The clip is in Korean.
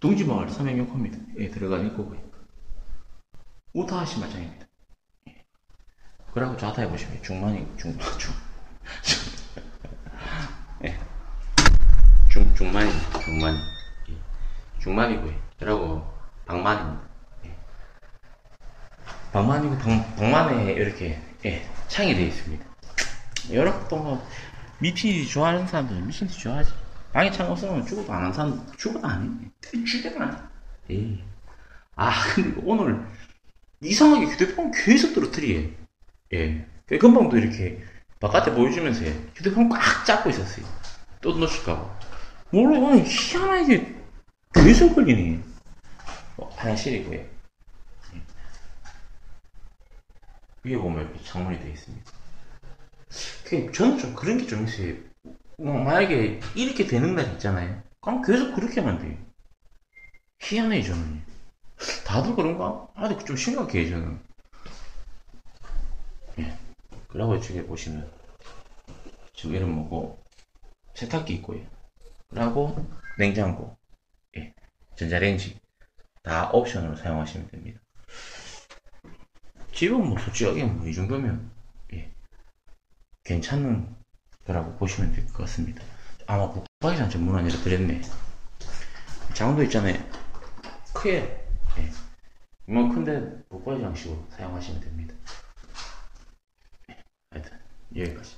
동지마을 삼양역입니다. 예, 들어가는 입구고요. 우타하시 마장입니다. 예. 그리고 좌타에 보시면 중만이 중, 중, 중, 예. 중, 중만입니다. 중만. 예. 중만이고요. 그리고 방만입니다. 예. 방만이고 방, 방만에 이렇게 예, 창이 되어 있습니다. 여러 또뭐 미티 좋아하는 사람들 미친 티 좋아하지. 방에 창 없으면 죽어도 안 하는 사람 죽어도 안 해. 죽어도 안 해. 예. 아 근데 오늘 이상하게 휴대폰 계속 떨어뜨리해. 예. 그 금방도 이렇게 바깥에 보여주면서 휴대폰 꽉 잡고 있었어요. 또 놓칠까봐. 몰라 오늘 희한하게 계속 걸리네. 어, 화장실이고요. 예. 위에 보면 창문이 되어 있습니다. 그 저는 좀 그런 게 좀 있어요. 뭐 만약에 이렇게 되는 날 있잖아요. 그럼 계속 그렇게만 돼. 희한해 저는. 다들 그런가? 아, 근데 좀 심각해 저는. 예. 그리고 이쪽에 보시면 지금 이름 뭐고 세탁기 있고요. 그리고 냉장고, 예. 전자레인지 다 옵션으로 사용하시면 됩니다. 집은 뭐 솔직하게 뭐 이 정도면 예. 괜찮은 거 라고 보시면 될 것 같습니다. 아마 북박이장 전문 아니라 드렸네. 장도 있잖아요. 크게 예. 이만큰데 북박이장식으로 사용하시면 됩니다. 예. 하여튼 여기까지.